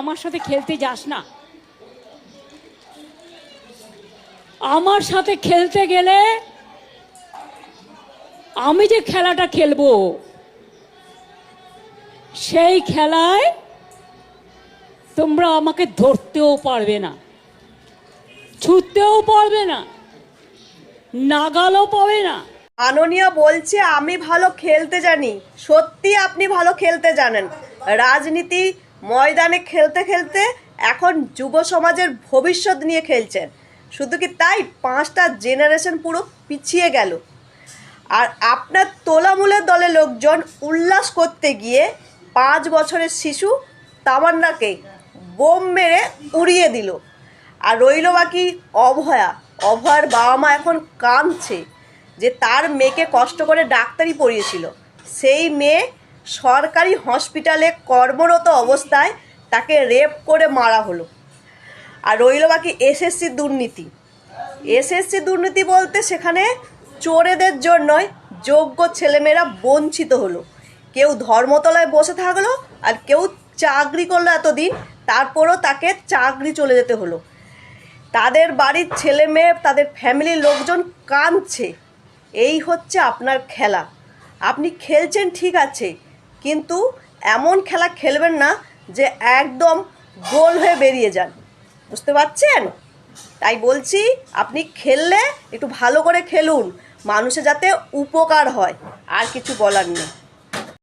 আমার সাথে খেলতে যাস না। আমার সাথে খেলতে গেলে আমি যে খেলাটা খেলব, সেই খেলায় তোমরা আমাকে ধরতেও পারবে না ছুটতেও পারবে না, নাগালও পাবে না। আননিয়া বলছে, আমি ভালো খেলতে জানি। সত্যি আপনি ভালো খেলতে জানেন। রাজনীতি ময়দানে খেলতে খেলতে এখন যুব সমাজের ভবিষ্যৎ নিয়ে খেলছেন। শুধু কি তাই? পাঁচটা জেনারেশন পুরো পিছিয়ে গেল। আর আপনার তোলামূলের দলের লোকজন উল্লাস করতে গিয়ে পাঁচ বছরের শিশু তামান্নাকে বোম মেরে উড়িয়ে দিল। আর রইল বাকি অভয়া। অভয়ার বাবা মা এখন কাঁদছে যে তার মেয়েকে কষ্ট করে ডাক্তারি পড়িয়েছিল। সেই মেয়ে সরকারি হসপিটালে কর্মরত অবস্থায় তাকে রেপ করে মারা হলো। আর রইল বাকি এসএসসি দুর্নীতি। এসএসসি দুর্নীতি বলতে সেখানে চোরেদের জন্যই যোগ্য ছেলেমেয়েরা বঞ্চিত হলো। কেউ ধর্মতলায় বসে থাকল আর কেউ চাকরি করল এতদিন, তারপরও তাকে চাকরি চলে যেতে হলো। তাদের বাড়ির ছেলে মেয়ে তাদের ফ্যামিলির লোকজন কাঁদছে। এই হচ্ছে আপনার খেলা। আপনি খেলছেন, ঠিক আছে কিন্তু এমন খেলা খেলবেন না যে একদম গোল হয়ে বেরিয়ে যান। বুঝতে পারছেন? তাই বলছি, আপনি খেললে একটু ভালো করে খেলুন। মানুষে যাতে উপকার হয়, আর কিছু বলার নেই।